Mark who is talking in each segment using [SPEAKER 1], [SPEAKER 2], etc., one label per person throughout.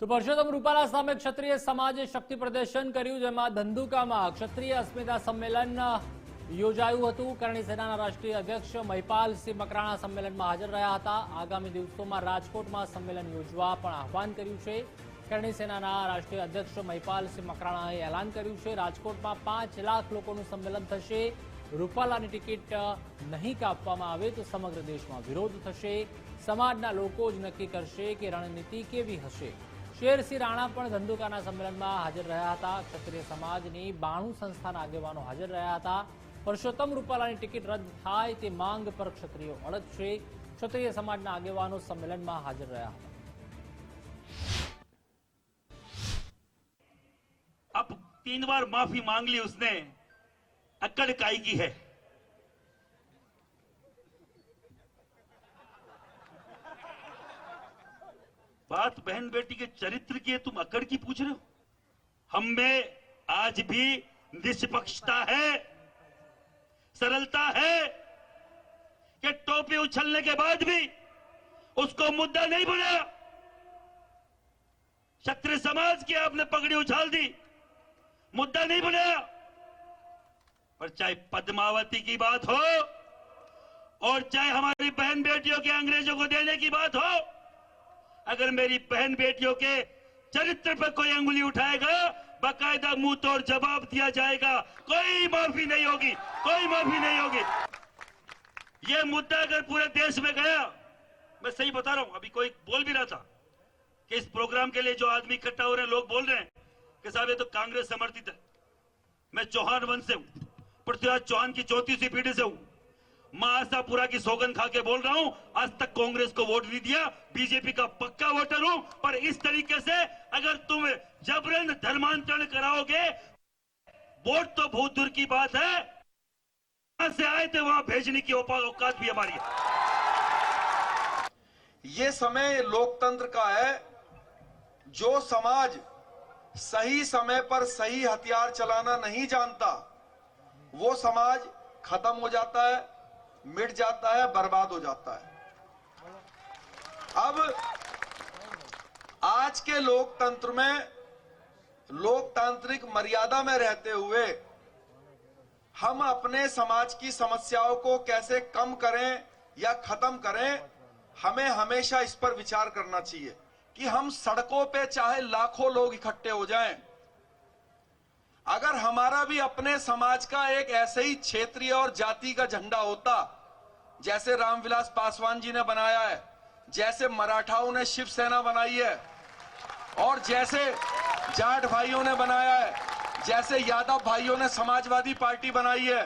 [SPEAKER 1] તો પરસોત્તમ રૂપાલા સામે ક્ષત્રિય સમાજે શક્તિ પ્રદર્શન કર્યું, જેમાં ધંધુકામાં ક્ષત્રિય અસ્મિતા સંમેલન યોજાયું હતું. કરણી સેનાના રાષ્ટ્રીય અધ્યક્ષ મહિપાલસિંહ મકરાણા સંમેલનમાં હાજર રહ્યા હતા. આગામી દિવસોમાં રાજકોટમાં સંમેલન યોજવા પણ આહવાન કર્યું છે. કરણી સેનાના રાષ્ટ્રીય અધ્યક્ષ મહિપાલસિંહ મકરાણાએ એલાન કર્યું છે. રાજકોટમાં પાંચ લાખ લોકોનું સંમેલન થશે. રૂપાલાની ટિકિટ નહીં કાપવામાં આવે તો સમગ્ર દેશમાં વિરોધ થશે. સમાજના લોકો જ નક્કી કરશે કે રણનીતિ કેવી હશે. શેરસિંહ રાણા પણ ધંધુકાના સંમેલનમાં હાજર રહ્યા હતા ક્ષત્રિય સમાજની બાણું સંસ્થાના આગેવાનો હાજર રહ્યા હતા પરસોત્તમ રૂપાલાની ટિકિટ રદ થાય તે માંગ પર ક્ષત્રિયો અડગશે ક્ષત્રિય સમાજના આગેવાનો સંમેલનમાં હાજર રહ્યા હતા
[SPEAKER 2] अब तीन बार माफी मांग ली उसने अक्कड़ काय की है बात बहन बेटी के चरित्र की है, तुम अकड़ की पूछ रहे हो? हम में आज भी निष्पक्षता है, सरलता है, कि टोपी उछलने के बाद भी उसको मुद्दा नहीं बनाया क्षत्रिय समाज की आपने पगड़ी उछाल दी, मुद्दा नहीं बनाया पर चाहे पद्मावती की बात हो, और चाहे हमारी बहन बेटियों के अंग्रेज़ों को देने की बात हो अगर मेरी बहन बेटियों के चरित्र पर कोई अंगुली उठाएगा, बाकायदा मुँह तोड़ जवाब दिया जाएगा। कोई माफ़ी नहीं होगी, कोई माफ़ी नहीं होगी। ये मुद्दा अगर पूरे देश में गया, मैं सही बता रहा हूँ, अभी कोई बोल भी रहा था कि इस प्रोग्राम के लिए जो आदमी इकट्ठा हो रहे हैं, लोग बोल रहे हैं कि साहब ये तो कांग्रेस समर्थित है। मैं चौहान वंश से हूँ, पृथ्वीराज चौहान की चौथी सी पीढ़ी से हूँ। माँ आशापुरा की सौगंध खा के बोल रहा हूँ, आज तक कांग्रेस को वोट नहीं दिया, बीजेपी का पक्का वोटर हूँ, पर इस तरीके से अगर तुम जबरन धर्मांतरण कराओगे, वोट तो बहुत दूर की बात है। वहाँ से आए थे, वहाँ भेजने की औकात भी हमारी है।
[SPEAKER 3] ये समय लोकतंत्र का है, जो समाज सही समय पर सही हथियार चलाना नहीं जानता, वो समाज खत्म हो जाता है। मिट जाता है, बर्बाद हो जाता है। अब आज के लोकतंत्र में, लोकतांत्रिक मर्यादा में रहते हुए हम अपने समाज की समस्याओं को कैसे कम करें या खत्म करें, हमें हमेशा इस पर विचार करना चाहिए कि हम सड़कों पे चाहे लाखों लोग इकट्ठे हो जाएँ अगर हमारा भी अपने समाज का एक ऐसे ही क्षेत्रीय और जाति का झंडा होता जैसे रामविलास पासवान जी ने बनाया है जैसे मराठाओं ने शिवसेना बनाई है और जैसे जाट भाइयों ने बनाया है जैसे यादव भाइयों ने समाजवादी पार्टी बनाई है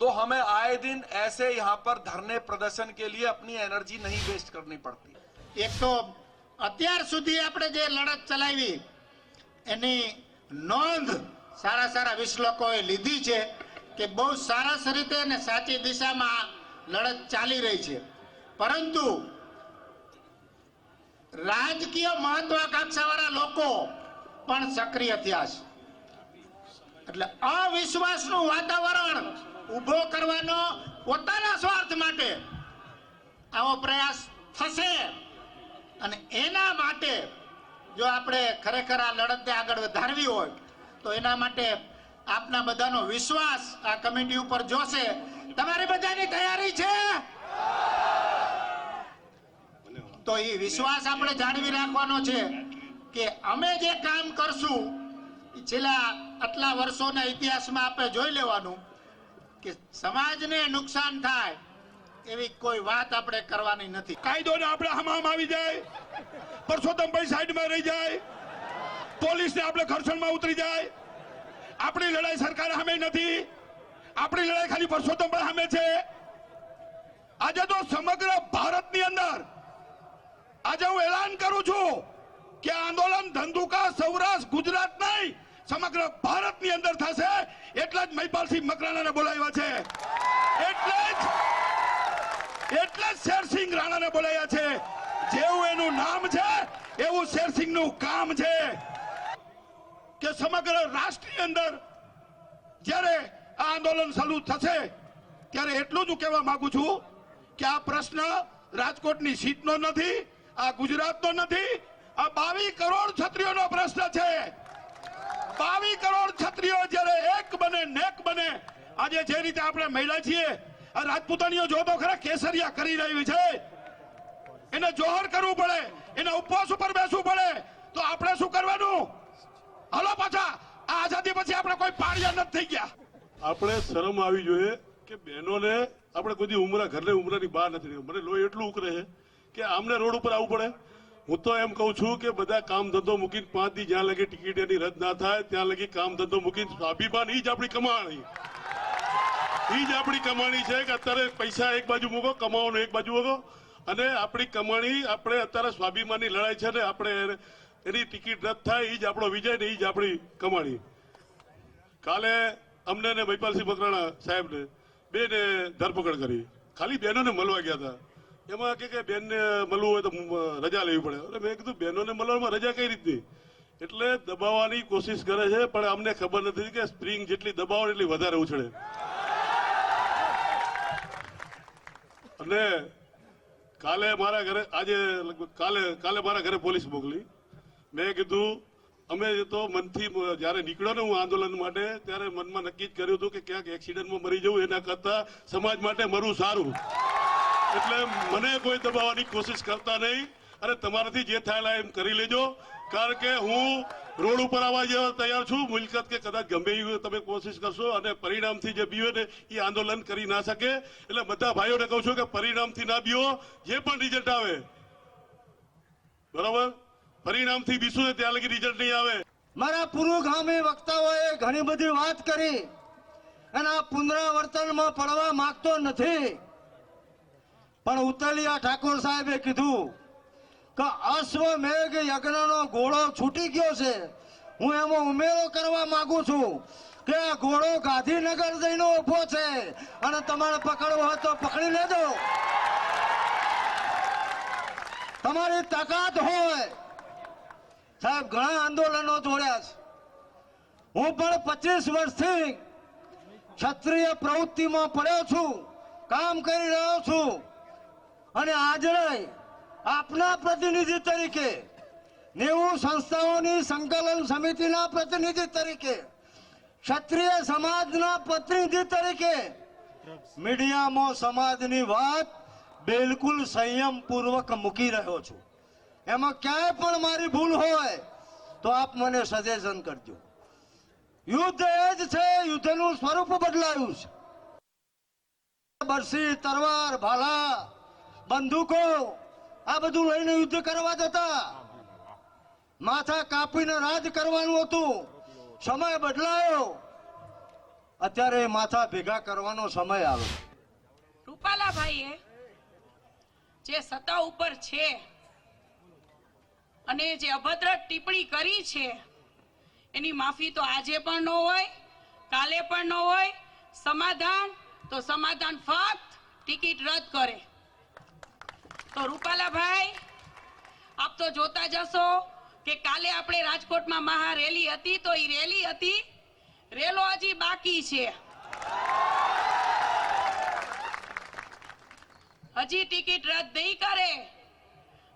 [SPEAKER 3] तो हमें आए दिन ऐसे यहां पर धरने प्रदर्शन के लिए अपनी एनर्जी नहीं वेस्ट करनी पड़ती
[SPEAKER 4] એક તો અત્યાર સુધી આપણે જે લડત ચલાવી એની નોંધ સારા સારા વિશ્લોકોએ લીધી છે કે બહુ સરસ રીતે અને સાચી દિશામાં લડત ચાલી રહી છે. પરંતુ રાજકીય મહત્વાકાંક્ષાવાળા લોકો પણ સક્રિય થયા છે. એટલે અવિશ્વાસનું વાતાવરણ ઊભો કરવાનો પોતાના સ્વાર્થ માટે આવો પ્રયાસ થશે અને એના માટે જો આપણે ખરેખર આ લડતને આગળ વધારવી હોય, તો એના માટે આપના બધાનો વિશ્વાસ આ કમિટી ઉપર જોશે. તમારી બધાની તૈયારી છે? તો એ વિશ્વાસ આપણે જાળવી રાખવાનો છે કે અમે જે કામ કરશું છેલ્લા આટલા વર્ષોના ઇતિહાસમાં આપણે જોઈ લેવાનું કે સમાજને નુકસાન થાય એવી કોઈ વાત આપણે કરવાની નથી.
[SPEAKER 5] કાયદોને આપણે હમામ આવી જાય પરસોત્તમભાઈ સાઈડમાં રહી જાય, પોલીસને આપણે ઘર્ષણમાં ઉતરી જાય. આપણી લડાઈ સરકાર સામે નથી, આપણી લડાઈ ખાલી પરસોત્તમભાઈ સામે છે. આજે તો સમગ્ર ભારતની અંદર, આજે હું એલાન કરું છું કે આંદોલન ધંધુકા સૌરાષ્ટ્ર ગુજરાત નહીં, સમગ્ર ભારતની અંદર થશે, એટલા જ મહિપાલસિંહ મકરાણાને બોલાવ્યા છે. એટલે જ એટલે જ શેરસિંહ રાણાને બોલાયા છે. જેવું એનું નામ છે, એવું શેરસિંહનું કામ છે. કે સમગ્ર રાષ્ટ્રની અંદર જ્યારે આ આંદોલન ચાલુ થશે, ત્યારે એટલું જ હું કહેવા માંગુ છું કે આ પ્રશ્ન રાજકોટની સીટનો નથી, આ ગુજરાતનો નથી, આ બાવીસ કરોડ છત્રીઓનો પ્રશ્ન છે. બાવીસ કરોડ છત્રીઓ જ્યારે એક બને નેક બને, આજે જે રીતે આપણે મહિલા છીએ રાજપૂતાણીઓ જો તો ખરા કેસરિયા કરી રહી છે. એને જોહર કરવું પડે. એને ઉપવાસ ઉપર બેસવું પડે. તો આપણે શું કરવાનું? હલો પાછા. આ આઝાદી પછી આપણે કોઈ પાળિયા નથી થઈ ગયા.
[SPEAKER 6] આપણે શરમ આવી જોઈએ કે બહેનોને આપણે કોઈ ઉમરા ઘરને ઉમરાની બહાર નથી. મને લોહી એટલું ઉકરે છે કે આમને રોડ ઉપર આવવું પડે. હું તો એમ કહું છું કે બધા કામ ધંધો મૂકીને પાંચ દી જ્યાં લગી ટિકિટ એની રદ ના થાય, ત્યાં લગી કામ ધંધો મૂકીને સ્વાભિમાન ઈ જ આપણી કમાણી ઈ જ આપણી કમાણી છે કે અત્યારે પૈસા એક બાજુ મૂકો, કમાવાનું એક બાજુ મૂકો. અને આપણી કમાણી આપણે અત્યારે સ્વાભિમાનની લડાઈ છે ને આપણે એની ટિકિટ રદ થાય જ આપણો વિજય ને જ આપણી કમાણી. કાલે અમને ને ભૈપાલસિંહ મકરાણા સાહેબને બેને ધરપકડ કરી. ખાલી બહેનોને મળવા ગયા હતા. એમાં કે કે બેનને મળવું હોય તો રજા લેવી પડે. એટલે મેં કીધું, બહેનોને મળવામાં રજા કઈ રીતની? એટલે દબાવવાની કોશિશ કરે છે, પણ અમને ખબર નથી કે સ્પ્રિંગ જેટલી દબાવો એટલી વધારે ઉછળે. અને કાલે મારા ઘરે, આજે લગભગ કાલે કાલે મારા ઘરે પોલીસ મોકલી. મેં કીધું, અમે તો મનથી જ્યારે નીકળ્યો ને હું આંદોલન માટે, ત્યારે મનમાં નક્કી જ કર્યું હતું કે ક્યાંક એક્સિડન્ટમાં મરી જવું, એના કરતા સમાજ માટે મરવું સારું. એટલે મને કોઈ દબાવવાની કોશિશ કરતા નહીં. અને તમારાથી જે થાય એમ કરી લેજો. કારણ કે હું રોડ ઉપર આવવા જેવા તૈયાર છું. મિલકત કે કદાચ ગમે એવું તમે કોશિશ કરશો અને પરિણામથી જે બીવે ને એ આંદોલન કરી ના શકે. એટલે બધા ભાઈઓને કહું છું કે પરિણામથી ના બીવો, જે પણ રિઝલ્ટ આવે. બરાબર? પરિણામથી બીશું ને ત્યાં લગી રિઝલ્ટ નહીં આવે.
[SPEAKER 7] મારા પૂર્વગામી વક્તાઓએ ઘણી બધી વાત કરી અને આ પુનરાવર્તનમાં પડવા માંગતો નથી. પણ ઉતલિયા ઠાકોર સાહેબે કીધું કે અશ્વમેઘ યજ્ઞનો ઘોડો છૂટી ગયો છે? હું એમાં ઉમેરો કરવા માંગુ છું કે આ ઘોડો ગાંધીનગર જઈને ઊભો છે અને તમારે પકડવો હોય તો પકડી લેજો. તમારી તાકાત હોય. સાહેબ, ઘણા આંદોલનો જોડ્યા છે. હું પણ પચીસ વર્ષથી ક્ષત્રિય પ્રવૃત્તિમાં પડ્યો છું, કામ કરી રહ્યો છું. અને આજે આપના પ્રતિનિધિ તરીકે, નેવું સંસ્થાઓની સંકલન સમિતિના પ્રતિનિધિ તરીકે, ક્ષત્રિય સમાજના પ્રતિનિધિ તરીકે, મીડિયામાં સમાજની વાત બિલકુલ સંયમ પૂર્વક મૂકી રહ્યો છું. એમાં ક્યાંય પણ મારી ભૂલ હોય, તો આપ મને સજેશન કરજો. યુદ્ધ એ જ છે, યુદ્ધનું સ્વરૂપ બદલાયું છે. બરસી, તરવાર, ભાલા, બંદૂકો આ બધું લઈને યુદ્ધ કરવા જતા. માથા કાપીને રાજ કરવાનું હતું. સમય બદલાયો. અત્યારે માથા ભેગા કરવાનો સમય આવ્યો.
[SPEAKER 8] રૂપાલાભાઈએ જે સત્તા ઉપર છે અને જે અભદ્ર ટિપ્પણી કરી છે, એની માફી તો આજે પણ ન હોય, કાલે પણ ન હોય. સમાધાન, તો સમાધાન ફક્ત ટિકિટ રદ કરે. તો રૂપાલાભાઈ, આપ તો જોતા જશો કે કાલે આપણે રાજકોટમાં મહા રેલી હતી, તો એ રેલી હતી, રેલો હજી બાકી છે. હજી ટિકિટ રદ નહીં કરે.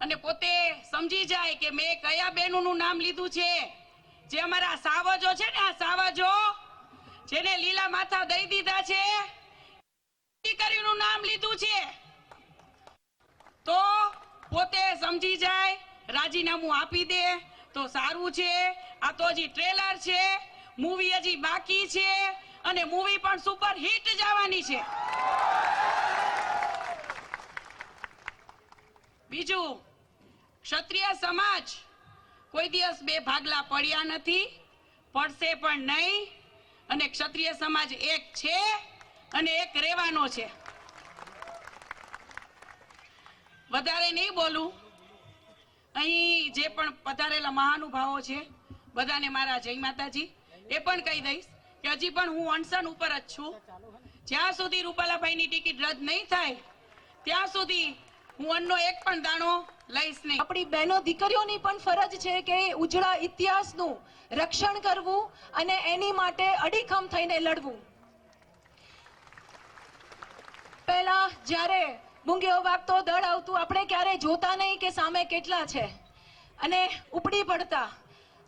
[SPEAKER 8] અને પોતે સમજી જાય કે મેં કયા બહેનોનું નામ લીધું છે. જે અમારા સાવજો છે ને, આ સાવજો, જેને લીલા માથા દઈ દીધા છે નામ લીધું છે. પોતે સમજી જાય, રાજીનામું આપી દે, તો સારું છે. આ તો હજી ટ્રેલર છે મૂવી હજી બાકી છે, અને મૂવી પણ સુપર હિટ જવાની છે. બીજું, ક્ષત્રિય સમાજ કોઈ દિવસ બે ભાગલા પડ્યા નથી, પડશે પણ નહીં, અને ક્ષત્રિય સમાજ એક છે, અને એક રહેવાનો છે. વધારે નહીં બોલું? અહીં જે પણ પધારેલા મહાનુભાવો છે, બધાને મારા જય માતાજી. એ પણ કહી દઈશ કે હજી પણ હું અનશન ઉપર જ છું. જ્યાં સુધી રૂપાલાભાઈની ટિકિટ રદ નહીં થાય, ત્યાં સુધી હું અન્નનો એક પણ દાણો લઈશ નહીં.
[SPEAKER 9] આપણી બહેનો દીકરીઓની પણ ફરજ છે કે ઉજળા ઇતિહાસનું રક્ષણ કરવું અને એની માટે અડીખમ થઈને લડવું. પહેલા જ્યારે મૂંગીઓ વાગતો દળ આવતું. આપણે ક્યારે જોતા નહીં કે સામે કેટલા છે. અને ઉપડી પડતા.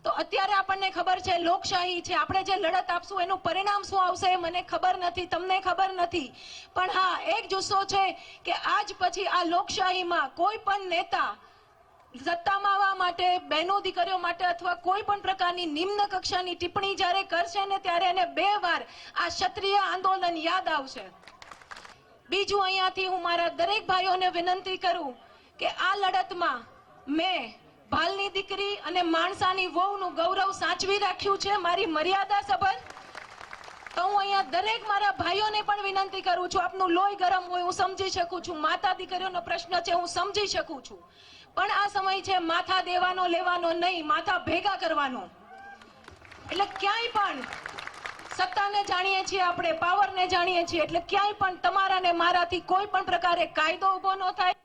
[SPEAKER 9] તો અત્યારે આપણને ખબર છે, લોકશાહી છે. આપણે જે લડત આપશું, એનું પરિણામ શું આવશે, મને ખબર નથી, તમને ખબર નથી. પણ હા, એક જુસ્સો છે કે આજ પછી આ લોકશાહીમાં કોઈ પણ નેતા સત્તામાં આવવા માટે, બહેનો દીકરીઓ માટે અથવા કોઈ પણ પ્રકારની નિમ્ન કક્ષાની ટિપ્પણી જ્યારે કરશે ને ત્યારે એને બે વાર આ ક્ષત્રિય આંદોલન યાદ આવશે. બીજું અહીંયાથી હું મારા દરેક ભાઈઓને વિનંતી કરું કે આ લડતમાં મેં ભાલની દીકરી અને માણસાની વહુનું ગૌરવ સાચવી રાખ્યું છે, મારી મર્યાદા સંબંધ તો હું અહીંયા દરેક મારા ભાઈઓને પણ વિનંતી કરું છું, આપનું લોહી ગરમ હોય હું સમજી શકું છું, માતા દીકરીઓનો પ્રશ્ન છે હું સમજી શકું છું. પણ આ સમય છે માથા દેવાનો લેવાનો નહીં, માથા ભેગા કરવાનો. એટલે ક્યાંય પણ સત્તાને જાણીએ છીએ, આપણે પાવરને જાણીએ છીએ, એટલે ક્યાંય પણ તમારા ને મારાથી કોઈ પણ પ્રકારે કાયદો ઊભો ન થાય.